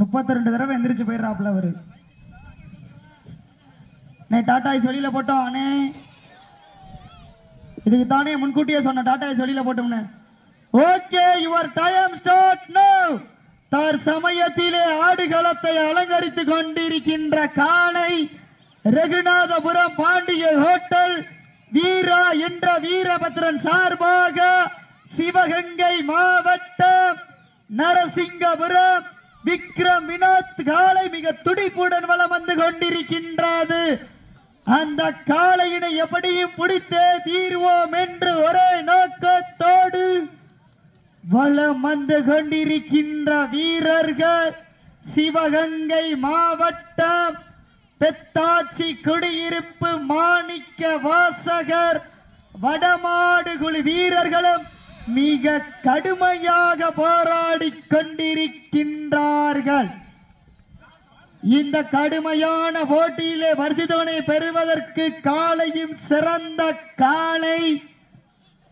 முப்பத்தி ரெண்டு தடவை எந்திரிச்சு போயிடுறாப்புல அவரு. அண்ணே டாடா ஐஸ் வெளியில போட்டோம் அண்ணே. இதுக்கு தானே முன்கூட்டியே சொன்ன டாடா ஐஸ் வெளியில போட்டோம்னு. Okay your time start now தார் சமயத்திலே ஆடுகளத்தை அலங்கரித்துக் கொண்டிருக்கின்ற காலை ரகுநாதபுரம் பாண்டிய ஹோட்டல் வீரா என்ற வீரபத்ரன் சார்பாக சிவகங்கை மாவட்டம் நரசிங்கபுரம் விக்ரம் வினோத் காலை மிக துடிப்புடன் வளம் வந்து கொண்டிருக்கின்றது. அந்த காளையினை எப்படியும் பிடித்தே தீர்வோம் என்று ஒரே நோக்கத்தோடு வளம் வந்து கொண்டிருக்கின்ற வீரர்கள் சிவகங்கை மாவட்டம் பெத்தாச்சி குடியிருப்பு மாணிக்க வாசகர் வடமாடுகுழி வீரர்களும் மிக கடுமையாக போராடி கொண்டிருக்கின்றார்கள். இந்த கடுமையான போட்டியிலே பரிசுத்தவனை பெறுவதற்கு காலையும் சிறந்த காலை.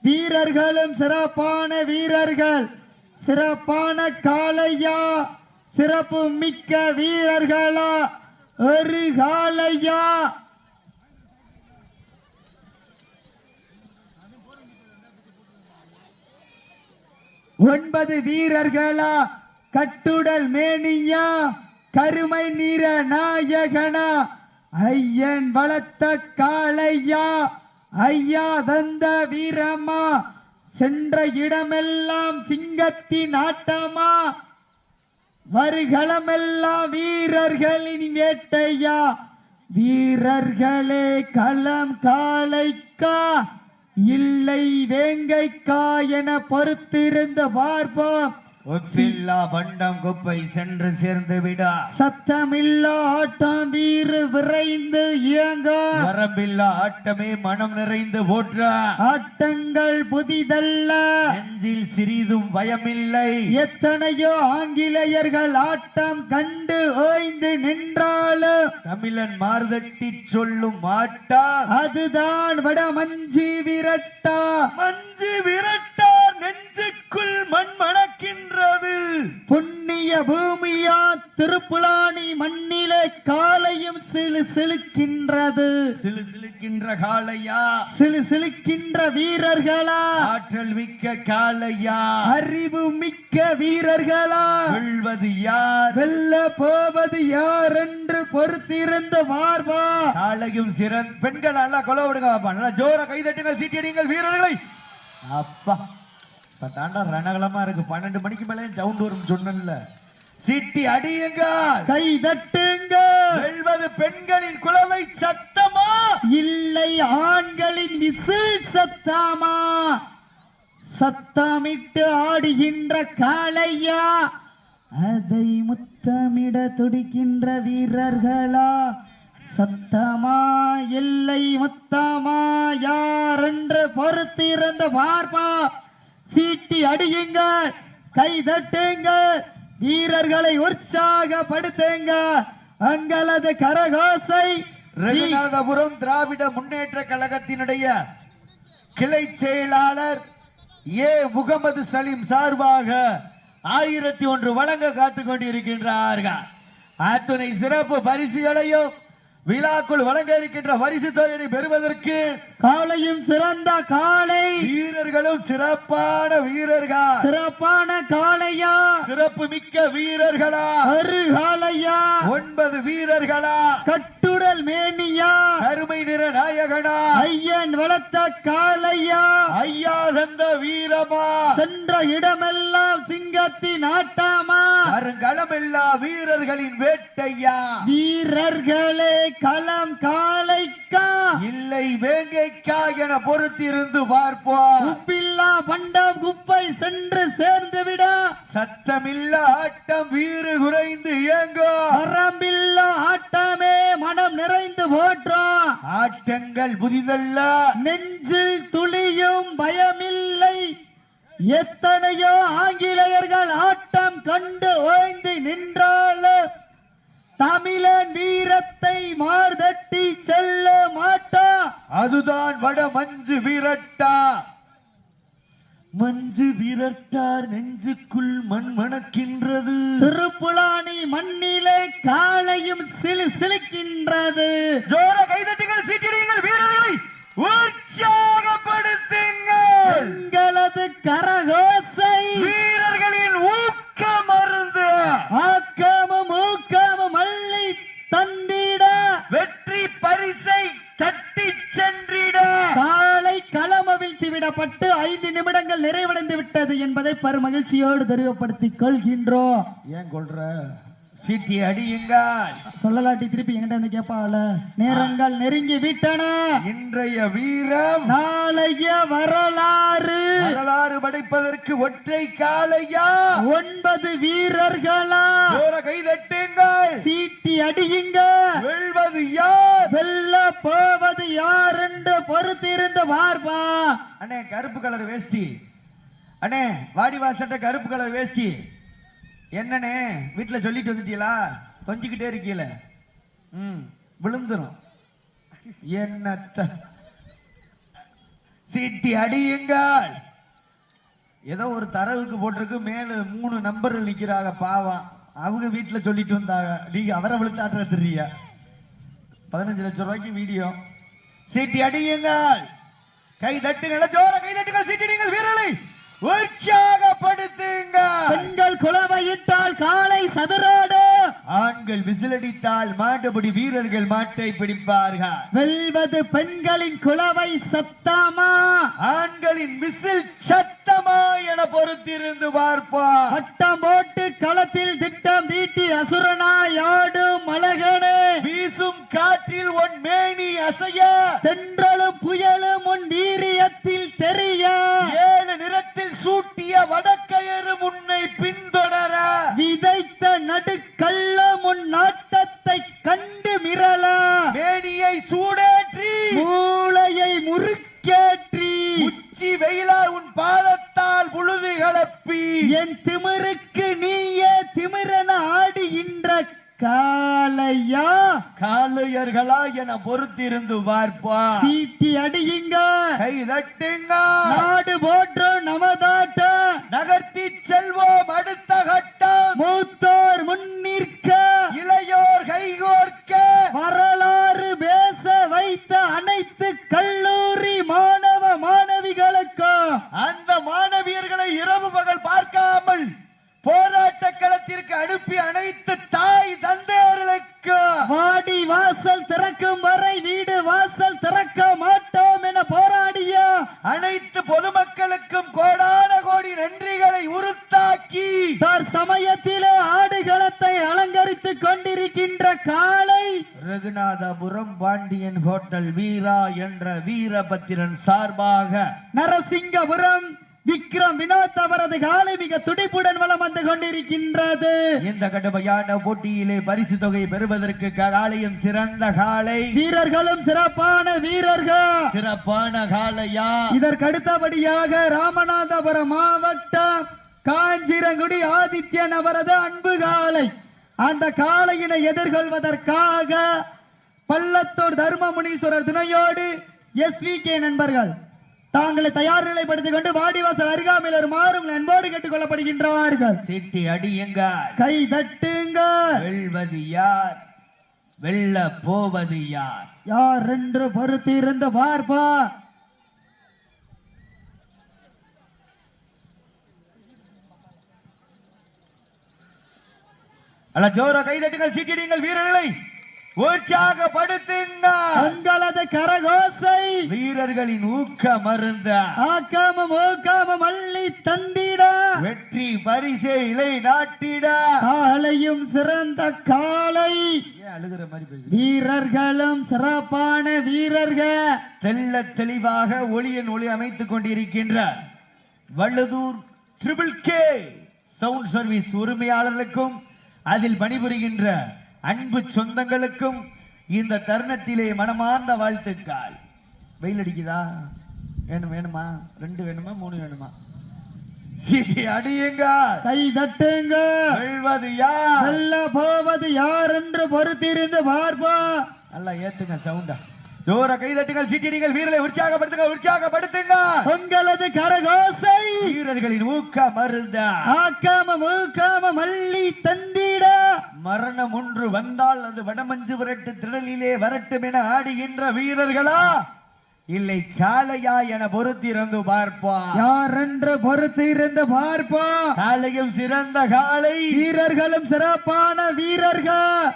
வீரர்களும் சிறப்பான வீரர்கள். சிறப்பான காளையா? சிறப்பு மிக்க வீரர்களா? ஒரு காளையா? ஒன்பது வீரர்களா? கட்டுடல் மேனியா? கருமை நிற நாயகனா? ஐயன் வளர்த்த காளையா? ஐயா தந்த வீரமா? சென்ற இடமெல்லாம் சிங்கத்தின் ஆட்டமா? வருகளமெல்லாம் வீரர்களின் வேட்டையா? வீரர்களே களம் காளைக்கா? இல்லை வேங்கைக்கா என பருத்திருந்த வார்பா ஒப்பில்லா பண்டம் குப்பை சென்று சேர்ந்து விடா. சத்தமில்லா ஆட்டம் வீறு விரைந்து இயங்க. வரம்பில்லா ஆட்டமே மனம் நிறைந்து போற்றா. ஆட்டங்கள் புதிதல்ல. நெஞ்சில் சிறிதும் பயமில்லை. எத்தனையோ ஆங்கிலேயர்கள் ஆட்டம் கண்டு ஓய்ந்து நின்றாலும் தமிழன் மார்தட்டி சொல்லும் மாட்டா அதுதான் வட மஞ்சி விரட்டா. மஞ்சு விரட்டா நெஞ்சுக்குள் மண் மணக்கின்றது புண்ணிய பூமியா திருப்புலானி மண்ணிலே காலையும் சிலு சிலுக்கின்றது. சிலு சிலுக்கின்ற காளையா? சிலு சிலுக்கின்ற வீரர்களா? ஆற்றல் மிக்க காளையா? அறிவு மிக்க வீரர்களா? சொல்வது யார்? வெல்ல போவது யார் என்று பொறுத்திருந்து பார்வா காளையும் சிறன் பெண்கள் நல்லா கொலை விடுங்க நல்லா ஜோர கைதட்டுங்கள் சீட்டியடிங்கள் வீரர்களை. அப்பா. இப்ப தாண்டா ரணகலமா இருக்கு. பன்னெண்டு மணிக்கு மேலே சவுண்ட் வரும் சொன்னேன்ல. சீட்டி அடியுங்க. கை தட்டுங்க. வெல்வது பெண்களின் குலவை சத்தமா? இல்லை ஆண்களின் விசில் சத்தாமா? சத்தமிட்டு ஆடுகின்ற காளையா? அதை முத்தமிட துடிக்கின்ற வீரர்களா? சத்தமா? இல்லை முத்தமா? யார் என்று பொறுத்திருந்த பார்ப்பா சீட்டி அடியுங்க கை தட்டுங்க வீரர்களை உற்சாகப்படுத்துங்க. அங்களது கரகோசை ரகுநாதபுரம் திராவிட முன்னேற்ற கழகத்தினுடைய கிளை செயலாளர் ஏ. முகமது சலீம் சார்பாக ஆயிரத்தி ஒன்று வழங்க காத்துக் கொண்டிருக்கின்றார்கள். அத்துணை சிறப்பு பரிசுகளையும் விழாக்குள் வழங்க இருக்கின்ற பரிசு தொகையை பெறுவதற்கு காலையும் சிறந்த காளை. வீரர்களும் சிறப்பான வீரர்கள்? சிறப்பான காளையா? சிறப்பு மிக்க வீரர்களா? ஒரு காளையா? ஒன்பது வீரர்களா? கட்டுடல் மேனியா? கருமை நிற நாயகனா? ஐயன் வளர்த்த காளையா? ஐயா தந்த வீரமா? சென்ற இடமெல்லாம் சிங்கத்தின் ஆட்டாமா? வருங்களமில்லா வீரர்களின் வேட்டையா? வீரர்களே களம் காளைக்கா இல்லை வேங்கைக்கா என பொறுத்திருந்து பார்ப்போம். உப்பில்லா பண்டம் குப்பை சென்று சேர்ந்து விட சத்தமில்ல ஆட்டம் வீறு குறைந்து இயங்கும் வரம்பில்லா ஆட்டமே மனம் நிறைந்து போற்றோம் ஆட்டங்கள் புதிதல்ல. நெஞ்சில் துளியும் பயமில்லை. எத்தனையோ ஆங்கிலேயர்கள் ஆட்டம் கண்டு ஓய்ந்து நின்றாலும் தமிழன் வீரத்தை மார்தட்டி செல்ல மாட்டா. அதுதான் வட மஞ்சு வீரட்டா. மஞ்சு விரட்டார் நெஞ்சுக்குள் மண் மணக்கின்றது. திருப்புலானி மண்ணிலே காலையும் சிலு சிலுக்கின்றது. ஜோர கைதட்டுங்கள் சீட்டிடுங்கள் வீரர்களை! பெருமகிழ்ச்சியோடு தெரியப்படுத்திக் கொள்கின்றோம் ஏன் கொள்ற? சீட்டி அடியுங்கள். சொல்லலாட்டி திருப்பி என்கிட்ட வந்து கேட்பால நேரங்கள் நெருங்கி விட்டன. இன்றைய வீரம். நாளைய வரலாறு. வரலாறு படைப்பதற்கு ஒற்றை காலையா ஒன்பது வீரர்களா? ஜோர கைதட்டுங்கள் சீட்டி அடியுங்க. வெல்வது யார்? வெல்ல போவது யார் என்று பொறுத்திருந்து பார்ப்பா அண்ணே கருப்பு கலர் வேஷ்டி. அண்ணே வாடி வாசட்ட கருப்பு கலர் வேஷ்டி. என்னண்ணே வீட்டில் சொல்லிட்டு வந்துட்டீங்களா? தொஞ்சிக்கிட்டே இருக்கீல ம் விழுந்துரும். என்னத்த? சீட்டி அடியுங்கள். ஏதோ ஒரு தரவுக்கு போட்டிருக்கு மேல மூணு நம்பர் நிக்கிறாங்க பாவம். அவங்க வீட்டில் சொல்லிட்டு வந்தாங்க. நீங்க அவரை விழுத்தாட்டுற தெரியா பதினஞ்சு லட்சம் ரூபாய்க்கு வீடியோ. சீட்டி அடியுங்கள். கை தட்டுங்கள் ஜோர கை தட்டுங்கள் சீட்டிடுங்கள் வீரலை உற்சாகப்படுத்துங்கள் பெண்கள் குலவையிட்டால் காலை சதுரோடு. ஆண்கள் விசிலடித்தால் மாட்டுப்படி வீரர்கள் மாட்டை பிடிப்பார்கள். வெல்வது பெண்களின் குலவை சத்தாமா? ஆண்களின் விசில் சத்தமா என பொறுத்திருந்து பார்ப்பார் வட்டம் போட்டு களத்தில் திட்டம் தீட்டி அசுரனாய் ஆடும் அழகனே வீசும் காற்றில் ஒன் மேனி அசைய. தென்றலும் புயலும் உன் வீரியத்தில் தெரிய. ஏழு நிறத்தில் சூட்டிய வடக்கயறு முன்னை பின்தொடர. விதைத்த நடுக்கல்லம் உன் நாட்டத்தை பார்ப்பார் வீரபத்திரன் சார்பாக நரசிங்கபுரம் விக்ரம் வினோத் அவரது காலை மிக துடிப்புடன் வலம் வந்து கொண்டிருக்கின்றது. இந்த கடுமையான போட்டியிலே பரிசு தொகை பெறுவதற்கு காளையும் சிறந்த காளை வீரர்களும் சிறப்பான வீரர்கள். சிறப்பான காளையா இதற்கு அடுத்தபடியாக ராமநாதபுரம் மாவட்டம் காஞ்சிரங்குடி ஆதித்யன் அவரது அன்பு காளை அந்த காளையினை எதிர்கொள்வதற்காக பள்ளத்தூர் தர்மமுனீஸ்வரர் துணையோடு எஸ் கே நண்பர்கள் தாங்களை தயார் நிலைப்படுத்திக் கொண்டு வாடிவாசல் அருகாமையில் ஒரு மாறும் அன்போடு கேட்டுக் கொள்ளப்படுகின்றார்கள். சீட்டி அடியுங்க கை தட்டுங்க வெல்வது யார்? வெல்ல போவது யார்? யார் என்று பொறுத்திருந்து பார்ப்பா. அல்ல ஜோர கைதட்டுங்கள் சீட்டிடுங்கள் வீரர்களை. உற்சாகப்படுத்துங்க தங்களது கரகோசை வீரர்களின் ஊக்க மருந்த ஆக்காமம் ஊக்காமம் அள்ளி தந்திட. வெற்றி பரிசை இலை நாட்டிட. காலையும் சிறந்த காலை. அழுகிற மாதிரி வீரர்களும் சிறப்பான வீரர்கள். தெல்ல தெளிவாக ஒளியின் ஒளி அமைத்துக் கொண்டிருக்கின்றார் Valluthur triple K sound service உரிமையாளர்களுக்கும் அதில் பணிபுரிகின்ற அன்பு சொந்தங்களுக்கும் இந்த தருணத்திலே மனமார்ந்த வாழ்த்துக்கள். வெயில் அடிக்குதா? வேணும் வேணுமா? ரெண்டு வேணுமா மூணு வேணுமா? சீட்டி அடியுங்க. கை தட்டுங்க. வெல்வது யார்? வெல்ல போவது யார் என்று பொறுத்திருந்து பார்ப்பா நல்லா ஏத்துங்க சவுண்டா. ஜோர கைதட்டுங்கள் சீட்டிடிங்கள் வீரரை உற்சாகப்படுத்துங்க உற்சாகப்படுத்துங்க உங்களது கரகோசை வீரர்களின் ஊக்க மருந்த. ஆக்காம மூக்காம மல்லி தந்திட. மரணம் ஒன்று வந்தால் அது வடமஞ்சு விரட்டு திடலிலே வரட்டும் என ஆடுகின்ற வீரர்களா? இல்லை காளையா என பொறுத்திருந்து பார்ப்பா. யார் என்று பொறுத்து இருந்து பார்ப்போம் காளையும் சிறந்த காளை. வீரர்களும் சிறப்பான வீரர்கள்.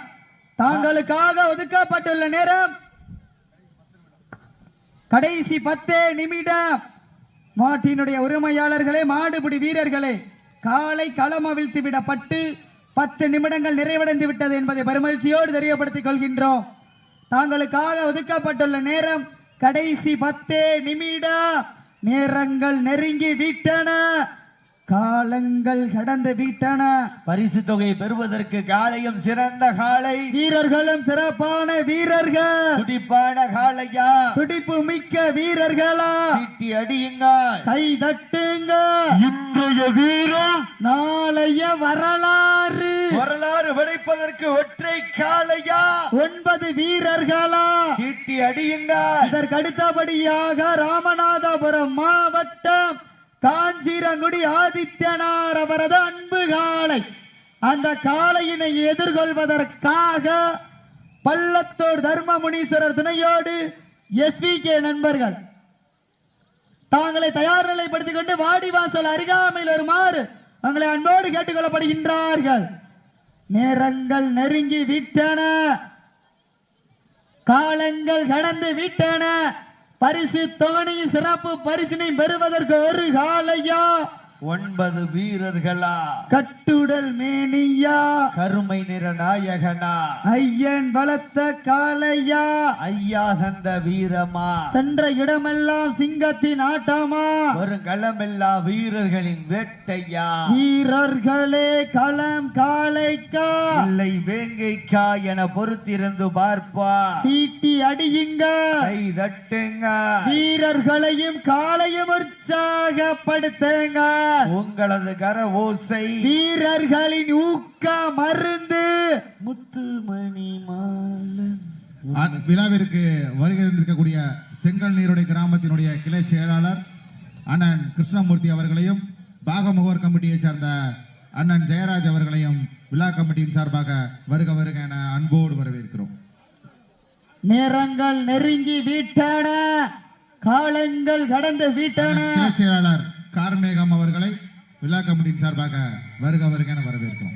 தாங்களுக்காக ஒதுக்கப்பட்டுள்ள நேரம் கடைசி பத்தே நிமிடம். மாட்டினுடைய உரிமையாளர்களே மாடுபிடி வீரர்களே காலை களம் அவிழ்த்து விடப்பட்டு பத்து நிமிடங்கள் நிறைவடைந்து விட்டது என்பதை பெருமகிழ்ச்சியோடு தெரியப்படுத்திக் கொள்கின்றோம். தாங்களுக்காக ஒதுக்கப்பட்டுள்ள நேரம் கடைசி பத்தே நிமிடம். நேரங்கள் நெருங்கி விட்டன. காலங்கள் கடந்து விட்டன. பரிசு தொகை பெறுவதற்கு காளையும் சிறந்த காளை வீரர்களும் சிறப்பான வீரர்கள். துடிப்பான காளையா? துடிப்பு மிக்க வீரர்களா? சீட்டி அடியுங்க கை தட்டுங்க இன்றைய வீரம்? நாளைய வரலாறு. வரலாறு படைப்பதற்கு ஒற்றை காளையா? ஒன்பது வீரர்களா? சீட்டி அடியுங்க இதற்கு அடுத்தபடியாக ராமநாதபுரம் மாவட்டம் காஞ்சிரங்குடி ஆதித்யனார் அவரது அன்பு காளை அந்த காளையினை எதிர்கொள்வதற்காக பள்ளத்தூர் தர்மமுனீஸ்வரர் துணையோடு எஸ்வி கே நண்பர்கள். தாங்களை தயார் நிலைப்படுத்திக் கொண்டு வாடிவாசல் அருகாமையில் வருமாறு தங்களை அன்போடு கேட்டுக்கொள்ளப்படுகின்றார்கள். நேரங்கள் நெருங்கி விட்டன. காலங்கள் கடந்து விட்டன. பரிசு தொகனையும் சிறப்பு பரிசினை பெறுவதற்கு ஒரு காலையா? ஒன்பது வீரர்களா? கட்டுடல் மேனியா. கருமை நிற நாயகனா ஐயன் பலத்த காளையா. ஐயா தந்த வீரமா. சென்ற இடமெல்லாம் சிங்கத்தின் ஆட்டமா. ஒரு களமெல்லா வீரர்களின் வேட்டையா. வீரர்களே களம் காளைக்கா. இல்லை வேங்கைக்கா என பொறுத்திருந்து பார்ப்பா. சீட்டி அடியுங்க. கை தட்டுங்க. வீரர்களையும் காளையும் உற்சாகப்படுத்துங்க. உங்களது கர ஓசை. வீரர்களின் ஊக்க மருந்து. முத்துமணி மாலன். விழாவிற்கு வருகை தந்திருக்கக்கூடிய செங்கல் நீருடைய கிராமத்தினுடைய கிளை செயலாளர் அண்ணன் கிருஷ்ணமூர்த்தி அவர்களையும் பாகமுகவர் கமிட்டியை சார்ந்த அண்ணன் ஜெயராஜ் அவர்களையும் விழா கமிட்டியின் சார்பாக வருக வருக என அன்போடு வரவேற்கிறோம். நேரங்கள் நெருங்கி விட்டன. காலங்கள் கடந்து விட்டன. செயலாளர் கார்மேகம் அவர்களை விழா கமிட்டியின் சார்பாக வருக வருக என வரவேற்கிறோம்.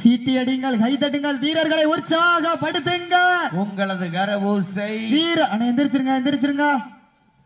சீட்டி அடிங்கள் கைதட்டுங்கள் வீரர்களை உற்சாகப்படுத்துங்கள். உங்களது கர ஓசை வீர அண்ணா எந்திரிச்சிருங்க எந்திரிச்சிருங்க.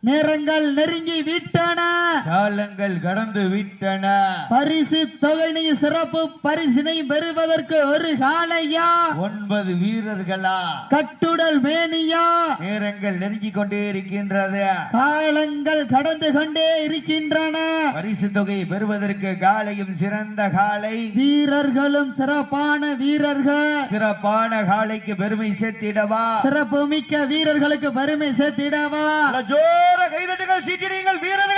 நேரங்கள் நெருங்கி விட்டன. காலங்கள் கடந்து விட்டன. பரிசு தொகையினை சிறப்பு பரிசினை பெறுவதற்கு ஒரு காலையா ஒன்பது வீரர்களா? கட்டுடல் மேனியா? நேரங்கள் நெருங்கிக் கொண்டே இருக்கின்றது. காலங்கள் கடந்து கொண்டே இருக்கின்றன. பரிசு தொகை பெறுவதற்கு காலையும் சிறந்த காலை வீரர்களும் சிறப்பான வீரர்கள். சிறப்பான காலைக்கு பெருமை சேர்த்திடவா? சிறப்பு மிக்க வீரர்களுக்கு பெருமை சேர்த்திடவா? ஜோர கைதட்டுகள் சீட்டிடுங்கள் வீரர்களை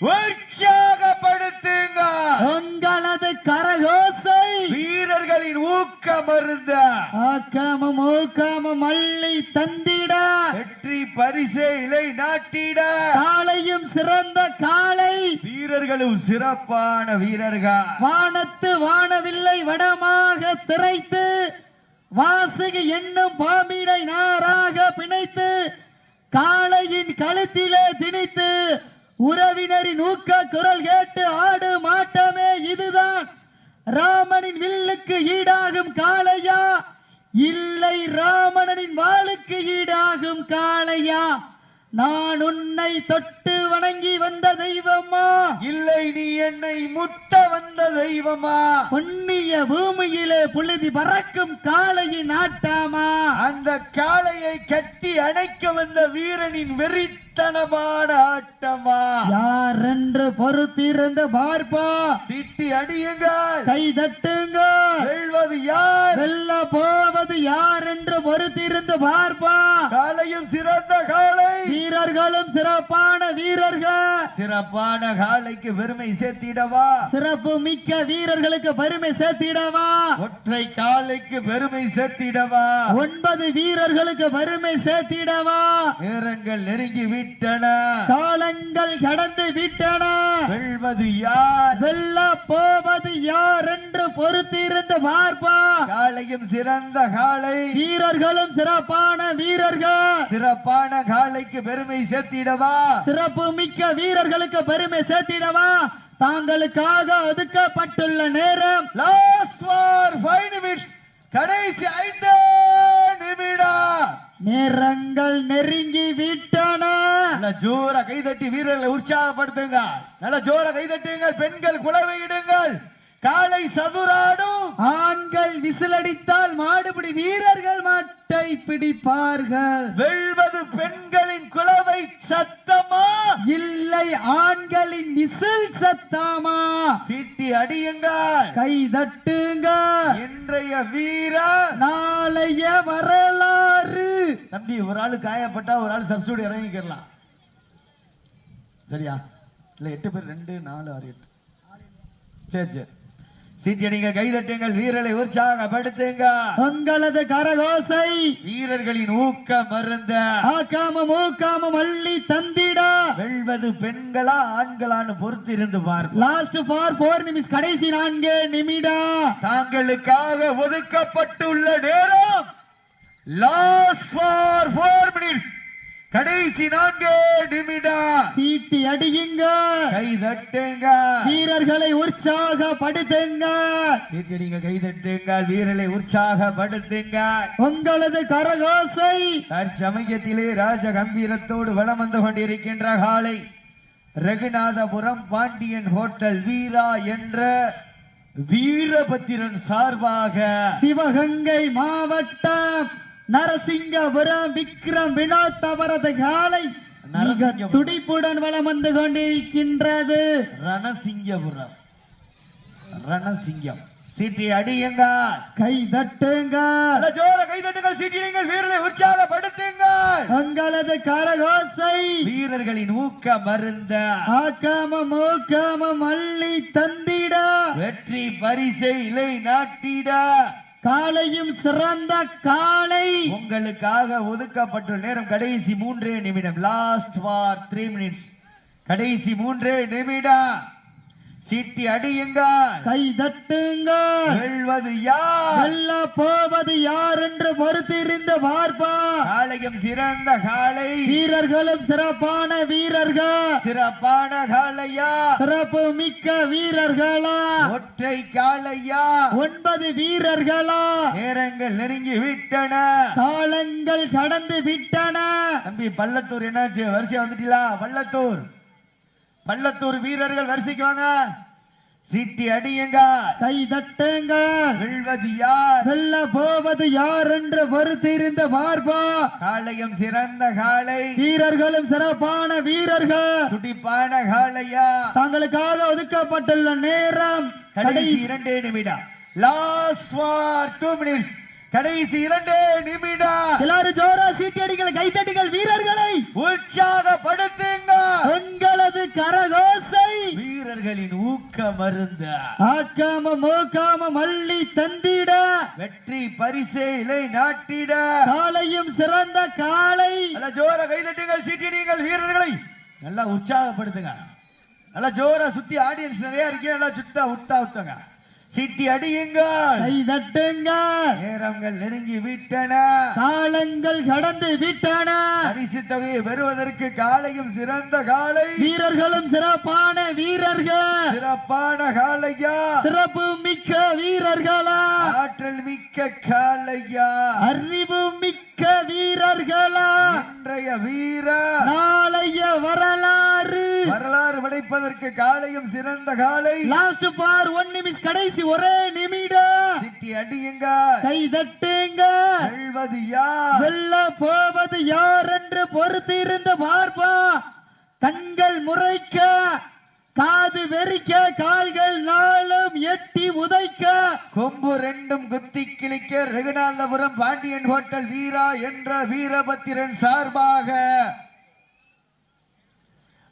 உற்சாகப்படுத்துங்க. உங்களது கரகோசை வீரர்களின் ஊக்க மருந்த ஆக்காமம் ஊக்காமம் அள்ளி தந்திட. வெற்றி பரிசே இலை நாட்டிட. காளையும் சிறந்த காளை. வீரர்களும் சிறப்பான வீரர்கள். வானத்து வானவில்லை வடமாக திரைத்து. வாசுகி என்னும் பாம்பினை நாராக பிணைத்து. காளையின் கழுத்திலே திணித்து. உறவினரின் ஊக்க குரல் கேட்டு ஆடு மாட்டமே இதுதான். ராமனின் வில்லுக்கு ஈடாகும் காளையா? இல்லை ராமணனின் வாளுக்கு ஈடாகும் காளையா? நான் உன்னை தொட்டு வணங்கி வந்த தெய்வமா? இல்லை நீ என்னை முட்ட வந்த தெய்வமா? புண்ணிய பூமியிலே புழுதி பறக்கும் காளையின் ஆட்டாமா அந்த காளையை கட்டி அணைக்க வந்த வீரனின் வெறித்தனமான ஆட்டமா யார் என்று பொறுத்திருந்து பார்ப்பா? சிட்டி அடியுங்கள். கை தட்டுங்க வெல்வது யார்? வெல்ல போவது யார் என்று பொறுத்திருந்து பார்ப்பா? காளையும் சிறந்த காளை வீரர் வீரர்களும் சிறப்பான வீரர்கள். சிறப்பான காலைக்கு பெருமை சேர்த்திடவா? சிறப்பு மிக்க வீரர்களுக்கு பெருமை சேர்த்திடவா? ஒற்றை காலைக்கு பெருமை சேர்த்திடவா? ஒன்பது வீரர்களுக்கு பெருமை சேர்த்திடவா? நேரங்கள் நெருங்கி விட்டன. காலங்கள் கடந்து விட்டன. வெல்வது யார்? வெல்ல போவது யார் என்று பொறுத்திருந்து பார்ப்பா. காலையும் சிறந்த காலை. வீரர்களும் சிறப்பான வீரர்கள். சிறப்பான காலைக்கு பெருமை சேர்த்திடவா? சிறப்பு மிக்க வீரர்களுக்கு பெருமை சேர்த்திடவா? தாங்களுக்காக ஒதுக்கப்பட்டுள்ள நேரம். லாஸ்ட் ஃபார் ஃபைவ் நிமிட்ஸ் கடைசி ஐந்து நிமிடம். நேரங்கள் நெருங்கி விட்டன. நல்ல ஜோர கைதட்டி வீரர்களை உற்சாகப்படுத்துங்க. நல்ல ஜோர கைதட்டுங்க பெண்கள் குலவையிடுங்கள் காலை சதுராடும். ஆண்கள் விசிலடித்தால் மாடுபிடி வீரர்கள் மாட்டை பிடிப்பார்கள். வெல்வது பெண்களின் விசில் சத்தாமா? சீட்டி அடியுங்கள். கை தட்டுங்க இன்றைய வீரர் நாளைய வரலாறு. தம்பி ஒரு ஆளு காயப்பட்டா ஒரு ஆள் சப்ஸ்டியூட் இறங்கிக்கிறலாம். சரியா? இல்ல எட்டு பேர் ரெண்டு நாலு ஆறு எட்டு. சரி சரி. சீட்டியடிங்க கைதட்டுங்கள் வீரரை உற்சாகப்படுத்துங்க உங்களது கரகோசை வீரர்களின் ஊக்க மருந்த. ஆக்காம மூக்காம அள்ளி தந்திடா வெல்வது பெண்களா ஆண்களான்னு பொறுத்து இருந்து பார்ப்போம். லாஸ்ட் ஃபார் போர் நிமிஷம் கடைசி நான்கு நிமிடம் தாங்களுக்காக ஒதுக்கப்பட்டுள்ள நேரம். லாஸ்ட் ஃபார் ஃபோர் மினிட்ஸ் கடைசி நான்கு நிமிடம் சீட்டி அடியுங்க. கை தட்டுங்க. வீரர்களை உற்சாகப்படுத்துங்க. சீட்டடிங்க கை தட்டுங்க வீரரை உற்சாகப்படுத்துங்க. உங்களது கரகோசை தற்சமயத்திலே ராஜ கம்பீரத்தோடு வலம் வந்து கொண்டிருக்கின்ற காலை ரகுநாதபுரம் பாண்டியன் ஹோட்டல் வீரா என்ற வீரபத்திரன் சார்பாக சிவகங்கை மாவட்டம் நரசிங்கபுரம் விக்ரம் வினோத் அவரது காலை. துடிப்புடன் வலம் வந்து கொண்டிருக்கின்றது. ரணசிங்கபுரம் ரணசிங்கம். சீட்டி அடியுங்க. கை தட்டுங்க. ஜோர கை தட்டுங்கள் சீட்டிடுங்கள் வீரரை உற்சாகப்படுத்துங்கள். உங்களது கரகோசை வீரர்களின் ஊக்க மருந்த ஆக்காம மூக்காம மல்லி தந்திட. வெற்றி பரிசை இலை நாட்டிட. காலையும் சிறந்த காலை. உங்களுக்காக ஒதுக்கப்பட்ட நேரம் கடைசி மூன்றே நிமிடம். லாஸ்ட் ஃபார் த்ரீ மினிட்ஸ் கடைசி மூன்றே நிமிடம். சீட்டி அடியுங்கள். கை தட்டுங்க வெல்வது யார்? வெல்ல போவது யார் என்று பொறுத்திருந்து பார்ப்பா. காளையும் சிறந்த காளை. வீரர்களும் சிறப்பான வீரர்கள். சிறப்பான காளையா? சிறப்பு மிக்க வீரர்களா? ஒற்றை காளையா? ஒன்பது வீரர்களா? நேரங்கள் நெருங்கி விட்டன. காலங்கள் கடந்து விட்டன. தம்பி பள்ளத்தூர் என்னாச்சு? வரிசை வந்துட்டீங்களா? பள்ளத்தூர். பள்ளத்தூர் வீரர்கள் வரிசைக்கு வாங்க சீட்டி அடியுங்க. கை தட்டுங்க. வெல்வது யார்? வெல்ல போவது யார் என்று பொறுத்திருந்து பார்ப்பா. காளையும் சிறந்த காளை. வீரர்களும் சிறப்பான வீரர்கள். துடிப்பான காளையா? தங்களுக்காக ஒதுக்கப்பட்டுள்ள நேரம் கடைசி இரண்டே நிமிடம். லாஸ்ட் ஃபார் டூ மினிட்ஸ் கடைசி இரண்டே நிமிடம். எல்லாரும் ஜோரா சீட்டியடிகள் கைத்தட்டுகள் வீரர்களை. உற்சாகப்படுத்துங்க. உங்களது கரகோசை. வீரர்களின் ஊக்க மருந்த ஆக்காம மூக்காம மல்லி தந்திட. வெற்றி பரிசே இலை நாட்டிட. காலையும் சிறந்த காலை. நல்ல ஜோர கைதட்டுங்கள் சீட்டிடுங்கள் வீரர்களை. நல்லா உற்சாகப்படுத்துங்க. நல்லா ஜோரா சுத்தி ஆடியன்ஸ் நிறைய இருக்கீங்க நல்லா சுத்தா உத்தா உத்தாங்க சீட்டி அடியுங்கள். கை தட்டுங்க நேரங்கள் நெருங்கி விட்டன. காலங்கள் கடந்து விட்டன. பரிசு தொகையை பெறுவதற்கு காலையும் சிறந்த காலை. வீரர்களும் சிறப்பான வீரர்கள். சிறப்பான காளையா சிறப்பு மிக்க வீரர்களா. ஆற்றல் மிக்க காளையா அறிவு மிக்க வீரர்களா. இன்றைய வீர நாளைய வரலாறு வரலாறு படைப்பதற்கு காலையும் சிறந்த காலை. லாஸ்ட் பார் ஒன் நிமிஷம் கடைசி ஒரே நிமிடம். சிட்டி அடியுங்க கை தட்டுங்க வெல்வது யார்? வெல்ல போவது யார் என்று பொறுத்திருந்து பார்ப்பா. கண்கள் முறைக்க காது வெறிக்க கால்கள் நாளும் எட்டி உதைக்க. கொம்பு ரெண்டும் குத்தி கிழிக்க ரகுநாதபுரம் பாண்டியன் ஹோட்டல் வீரா என்ற வீரபத்திரன் சார்பாக.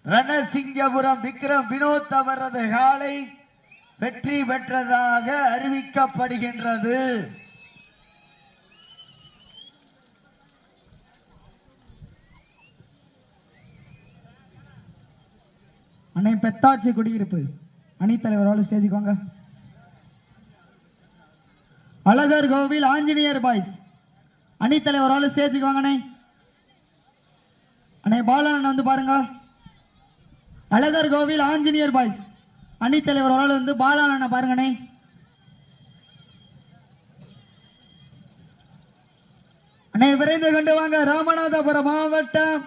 ரணசிங்கபுரம் விக்ரம் வினோத் அவரது காலை வெற்றி பெற்றதாக அறிவிக்கப்படுகின்றது. அன்னை பெத்தாச்சி குடியிருப்பு. அணித்தலைவரோட ஸ்டேஜுக்கு வாங்க. அழகர் கோவில் ஆஞ்சநேயர் பாய்ஸ். அணித்தலைவரோட ஸ்டேஜுக்கு வாங்க அண்ணே. அண்ணே பாலன் வந்து பாருங்க. அழகர் கோவில் ஆஞ்சநேயர் பாய்ஸ். அணித்தலைவரோட வந்து பாலன் பாருங்க அண்ணே அண்ணே விரைந்து கொண்டு வாங்க. ராமநாதபுரம் மாவட்டம்